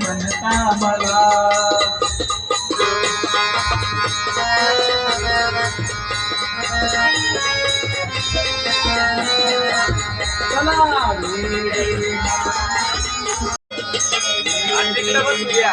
ಮನತಾಮಲ Anjing kenapa dia?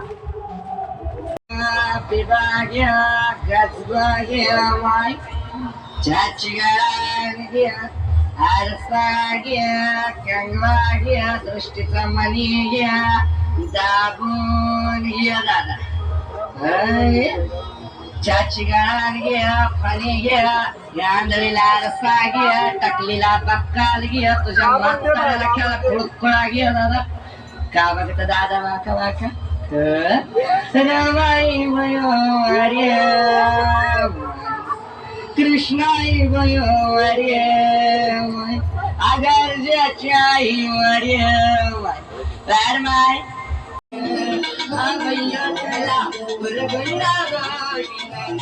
पिबाग्या गजबाग्या माय चाचिगाग्या आरसाग्या कंगवाग्या दृष्टीचा मनी घ्या दाबून घ्या दादा. चाची गाळ घ्या फणी घ्या गांधळीला रसा घ्या टकलीला बक्काल घ्या तुझ्या म्हाताऱ्याला खेळा खुळखुळा घ्या दादा. का बघत दादा वाका वाका સદાવાય વયો હર્ય કૃષ્ણાય વયો હર્ય આગળ જચાય હર્ય તાર માય ભૈયા પેલા ગુરુ ગુંડા ગોવિંદ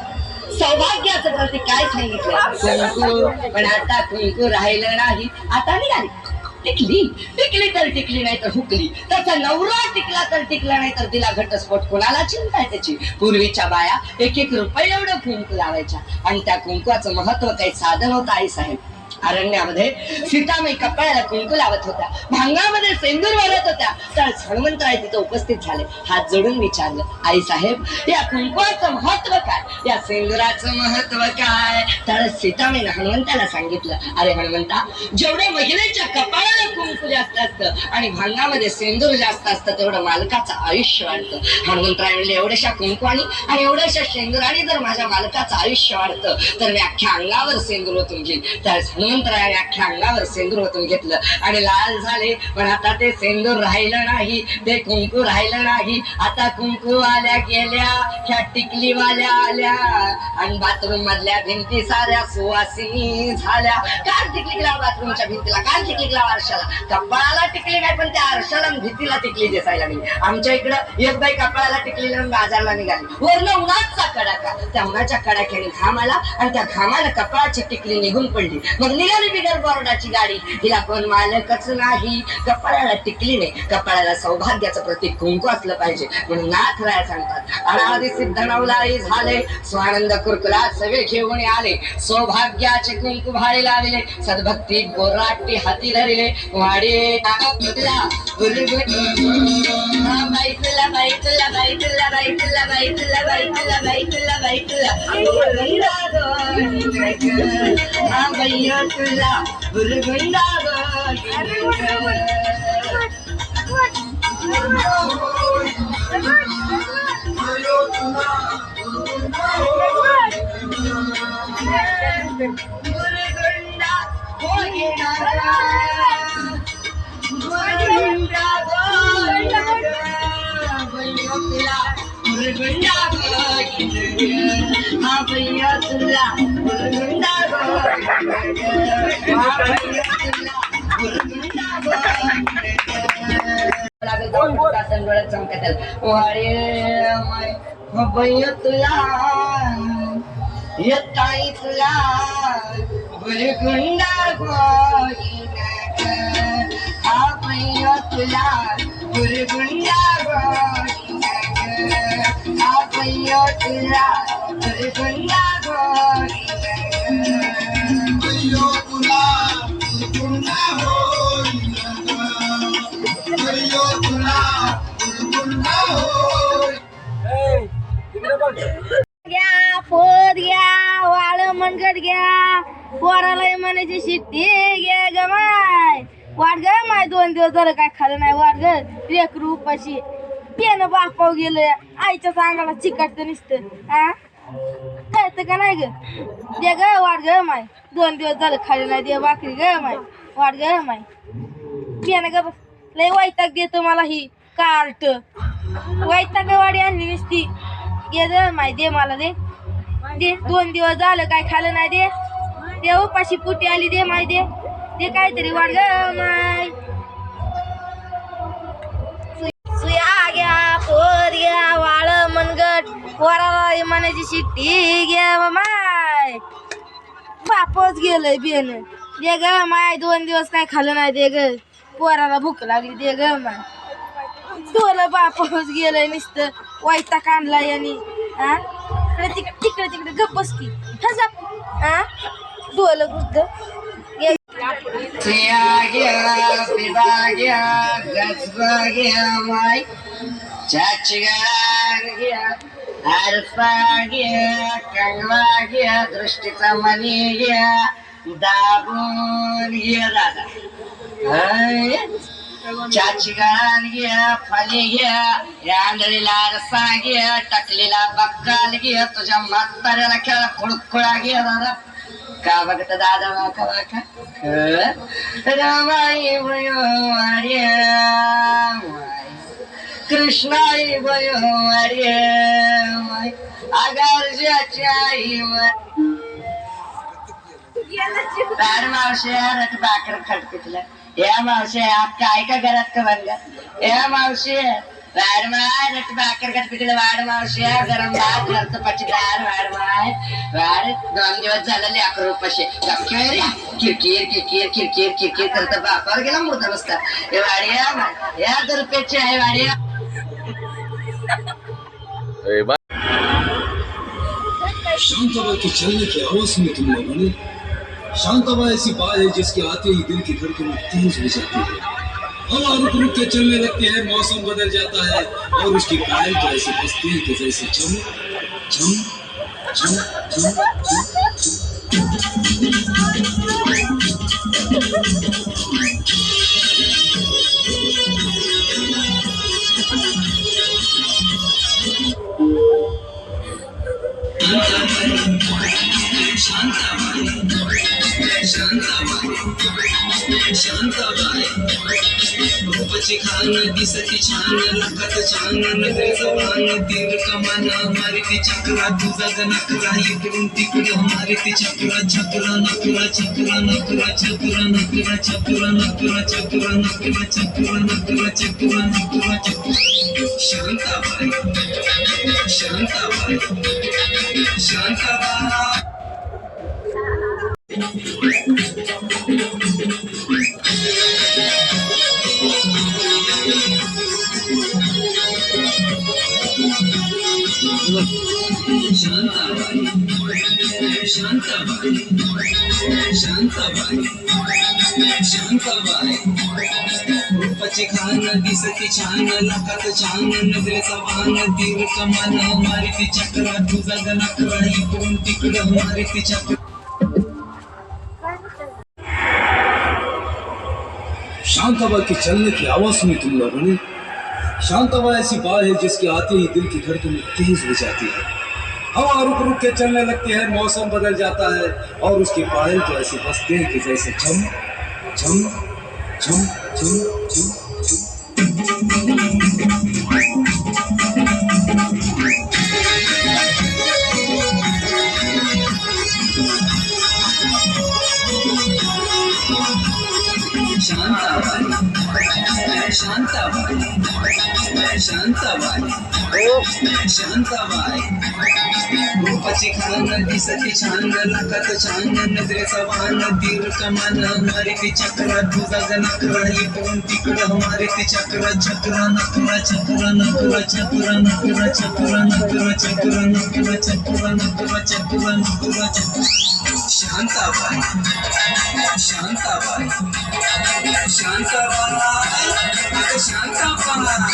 सौभाग्याचं प्रतीक काय सांगितलं पण आता कुंकू राहिलं नाही. आता निघाली. टिकली. टिकली तर टिकली नाही तर हुकली. त्याचा नवरा टिकला तर टिकला नाही तर तिला घटस्फोट कोणाला? चिंता आहे त्याची. पूर्वीच्या बाया एक एक रुपये एवढं कुंकू लावायच्या. आणि त्या कुंकवाचं महत्त्व काही साधन होत आई साहेब? अरण्यामध्ये सीतामाई कपाळाला कुंकू लावत होत्या भांगामध्ये सेंदूर वाढत होत्या तर हनुमंतराय तिथं उपस्थित झाले. हात जोडून विचारलं आई साहेब या कुंकवाचं महत्त्व काय? या सेंदुराचं महत्त्व काय? तर सीतामाईनं हनुमंताला सांगितलं अरे हनुमंता जेवढे महिलेच्या कपाळाला कुंकू जास्त असतं आणि भांगामध्ये सेंदूर जास्त असतं तेवढं मालकाचं आयुष्य वाढतं. हनुमंतराय म्हणले एवढ्याशा कुंकवाणी आणि एवढ्याशा सेंदुराने जर माझ्या मालकाचं आयुष्य वाढतं तर मी अख्ख्या अंगावर सेंदूर होतून घेईल. तर हनुमंतरायाने अख्ख्या सेंदूर ओतून घेतलं. आणि लाल झाले पण आता ते सेंदूर राहिलं नाही ते कुंकू राहिलं नाही. आता कुंकू आल्या गेल्या ह्या टिकलीवाल्या आल्या. आणि बाथरूम मधल्या भिंती साऱ्या सुवासिनी झाल्या. काल टिकली बाथरूमच्या भिंतीला? काल टिकली आरशाला? कपाळाला टिकली नाही पण त्या आरशाला भिंतीला टिकली दिसायला नाही आमच्या इकडं एक बाई कपाळाला टिकली बाजारला निघाली. वरनं उन्हाचा कडाका. त्या उन्हाच्या कडाक्याने घाम आला आणि त्या घामानं कपाळाची टिकली निघून पडली. मग निघाली बिगर बोर्डाची गाडी. हिला कोण मालकच नाही. कपाळाला टिकली नाही. कपाळाला सौभाग्याचं प्रतीक कुंकू असलं पाहिजे. म्हणून नाथ राया सांगतात अनादी सिद्ध नवलाई झाले. स्वानंद कुरकुला सगळे घेऊन आले. सौभाग्याचे कुंकू भाळे लाविले. सद्भक्ती गोराटी हाती धरिले. वाडे तुला உலகத்துலாம் ஒரு குண்டாக चमकतल वारे भैया तुला येताई तुला गुलगुंडा गोरी आ भैया तुला गुलगुंडा गोरी हा भैया तुला गुलगुंडा गोईना घ्या फोत घ्या वाळ मनगट घ्या. पोराला म्हणायची शिट्टी घे ग माय वाट ग माय दोन दिवस झालं काय खाल्लं नाही. वाट ग एक रुपाशी पेन बापाव गेलं आईच्या अंगाला चिकटतं निसतं. हा कळतं का नाही ग? दे ग वाट ग माय. दोन दिवस झालं खाली नाही दे भाकरी ग माय. वाट ग माय. पेन ग बस लय वैताग देतो मला ही कार्ट. वैताग वाडी आणली नुसती. दे ग माय दे मला दे. दे दोन दिवस झालं काय खाल्लं नाही दे. दे उपाशी पुटी आली दे माय दे. दे काहीतरी वाढ ग माय. पोराला म्हणायची शिट्टी घ्या माय. बापच गेलंय बेन. दे ग माय दोन दिवस काय खाल्लं नाही दे ग. पोराला भूक लागली दे ग माय. तुला बापच गेलंय नुसतं. वायता काढला यांनी. हा इकडे तिकडे तिकडे तिकडे गप्प बस की. हसा हा डोलं गुद्द सिया माय. ಅಲ್ಪಾಗಿಯ ಕಣ್ವಾಗಿಯ ದೃಷ್ಟಿತ ಮನೆಯ ದಾಬೋನಿಯದಾದ ಚಾಚಿಗಾನಿಗೆ ಫಲಿಗೆ ಯಾಂಡಳಿಲ ಅರಸಾಗಿ ಟಕ್ಲಿಲ ಬಕ್ಕಾಲಿಗೆ ತುಜ ಮತ್ತರನ ಕೆಳ ಕುಳುಕುಳಾಗಿ ಅದಾದ ಕಾಬಗತ ದಾದ ಕವಾಕ ರಾಮಾಯಿ ಭಯೋ कृष्णाई भयो अरे आगारजाची तार मावशी रट बाकर खटपिटलं या मावशी काय का घरात का बनगा या मावशी वाड माय बाकर खटपिटलं वाड मावशी गरम भात घरचं पचदार वाड माय. वाड दोन दिवस झालं अकरा उपाशी. गपके रे किरकिर किरकिर किरकिर किरकिर करत बापावर गेला मुर्दा बसता. हे वाडिया या दो रुपयाची आहे वाड्या. ए, बा- शांत चलने की आवाज़ में तुम लोगों ने शांतवा ऐसी बात है जिसके आते ही दिल की धड़कन तेज हो जाती है। हवा रुक रुक के चलने लगती है मौसम बदल जाता है और उसकी पायल तो ऐसे बसती है जैसे चम चम चम चम चम। रूपाची खान दिसते छान लखत छान नजरेचं जवान दीर कमान मारिती चक्रा तुझा नकरा इकडून तिकडं मारिती चक्रा चक्रा नकरा चक्रा नकरा चक्रा नकरा चक्रा नकरा चक्रा नकरा चक्रा नकरा चक्रा नकरा चक्रा शांताबाई शांताबाई शांताबाई शांताबाई शांताबाई शांताबाई शांताबाई रूपाची खान दिसती छान लखात छान नजरेचा वाहन तीर कमान मारिती चक्रा तुझा नकरा इकडून तिकडं मारिती चक्र शांतवा के चलने की आवाज़ सुनी तुम लोगों ने। शांतवा ऐसी बात है जिसके आते ही दिल की धड़कन तेज हो जाती है। हवा रुक रुक के चलने लगती है, मौसम बदल जाता है और उसकी पायल तो ऐसे बसते हैं कि जैसे झम झम झम झम झम। शांताबाई शांताबाई शांताबाई शांताबाई रूपाची खान दिसती छान लखात छान नजरेचा वाहन तीर कमान मारिती चक्रा तुझा नकरा इकडून तिकडं मारिती चक्रा चक्रा नकरा चक्रा नकरा चक्रा नकरा चक्रा नकरा चक्रा नकरा चक्रा नकरा चक्रा नकरा चक्रा शांताबाई शांताबाई शांताबाई शांताबाई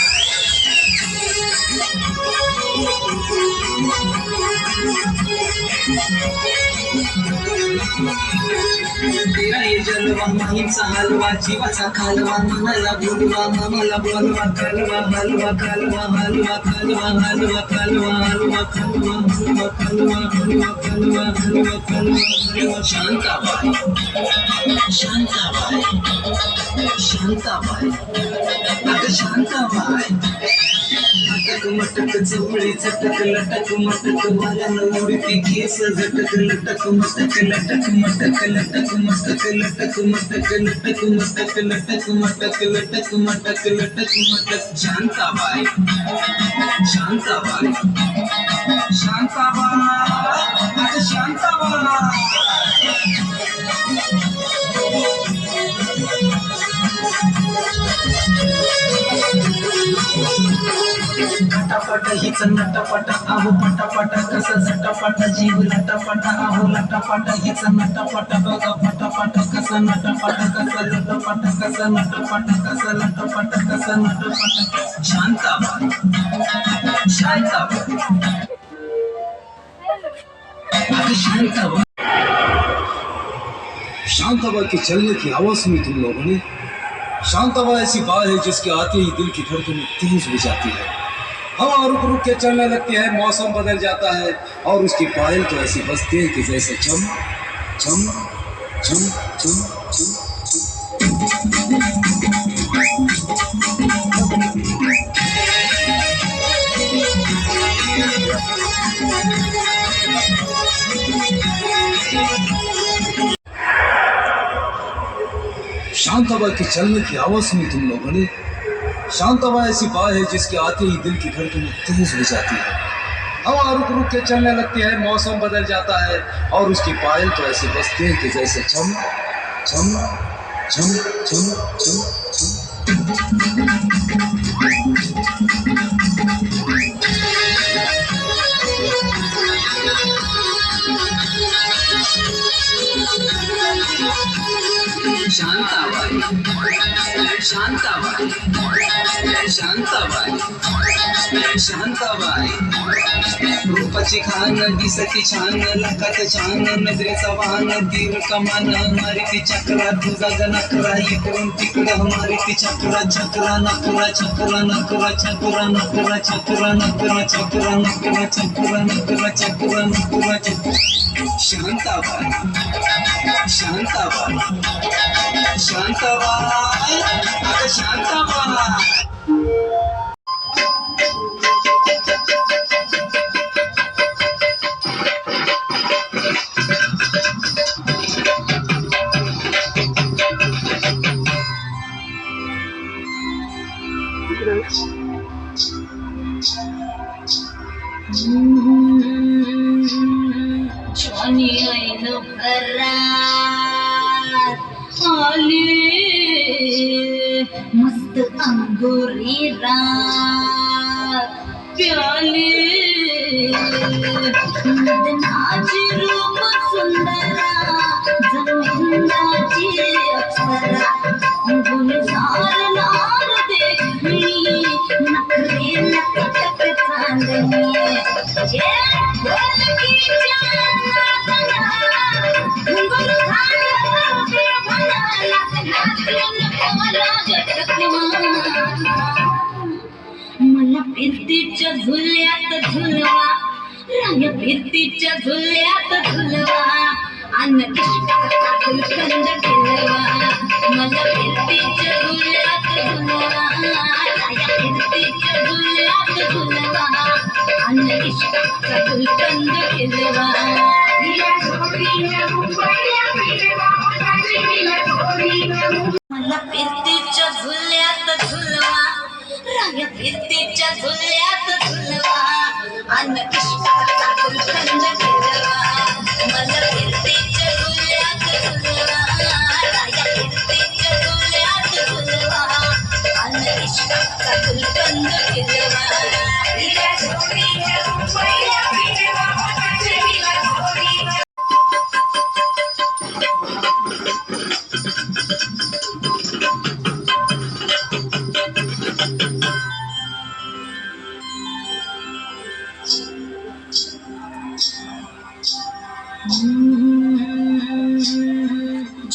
जलवा माहीचा हलवा जीवाचा खालवा मनाला बोलवा मनाला बोलवा कालवा हलवा कालवा हलवा कालवा हलवा कालवा हलवा कालवा हलवा कालवा हलवा कालवा हलवा कालवा हलवा. शांताबाई. शांताबाई. शांताबाई. अगं शांताबाई. लटक मटक चवळी चटक लटक मटक मला नवडती केस झटक लटक Shantavai, Shantavai, Shantavai, Shantavai. खटापट हिच नटापट आहो पटापट कस झटापट जीव लटापट आहो लटापट हिच नटापट बघा पटापट कस नटापट कस लटापट कस नटापट कस लटापट कस नटापट शांताबाई अगं शांताबाई। शांतवा के चलने की आवाज़ सुनी तुम लोगों ने? शांतवा ऐसी बात है जिसके आते ही दिल की धड़कन तेज हो जाती है। हवा रुक रुक के चलने लगती है, मौसम बदल जाता है और उसकी पायल तो ऐसी बसती है कि जैसे झम झम झम झम झम शांतवा के चलने की आवाज़ सुनी तुम लोगों ने। शांतवा ऐसी बात है जिसके आते ही दिल की धड़कन तेज हो जाती है। हवा रुक रुक के चलने लगती है, मौसम बदल जाता है और उसकी पायल तो ऐसे बसती है कि जैसे झम झम झम झम झम झम शांताबाई शांताबाई. शांताबाई शांताबाई रूपाची खान दिसती छान लाखात छान नजरेचा वाहन दीर कमान मारिती चक्रा तुझा गणकरा इकडून तिकडं मारिती चक्रा चक्रा नकरा चक्रा नकरा चक्रा नकरा चक्रा नकरा चक्रा नकरा चक्रा नकरा चक्रा नकरा चक्रा शांताबाई शांताबाई शांताबाई अगं शांताबाई Johnny ऐन भरात आले मस्त अंगुरी रात प्याली फिरतीच्या झुल्यात झुलवा. रंग फिरतीच्या झुल्यात झुलवा. अन्न गुलकंद ठेलवा. मला फिरतीच्या झुल्यात झुलवा. फिरतीच्या झुल्यात झुलवा. अन्न गुलकंद ठेलवा. मला फिरतीच्या झुल्यात झुलवा. रंग फिरतीच्या झुल्यात சொல்லவா அந்த கிருஷ்ண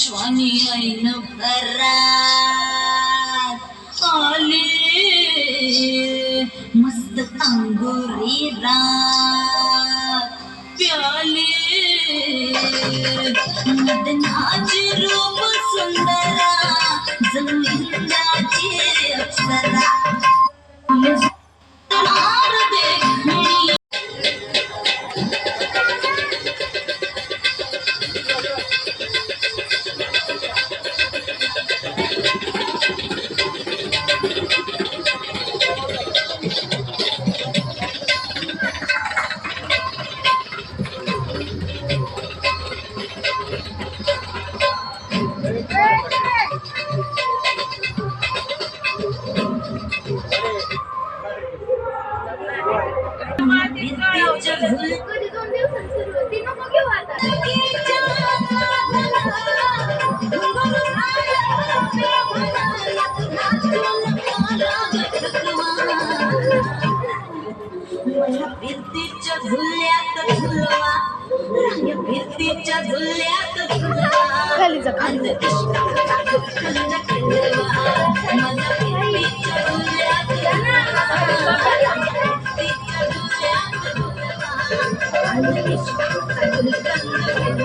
ज्वानी ऐन भरात आले मस्त अंगुरी रात फिरतीच्या झुल्यात झुलवा रंग फिरतीच्या झुल्यात झुलवा खाली जा, फिरतीच्या झुल्यात झुलवा रंग फिरतीच्या झुल्यात झुलवा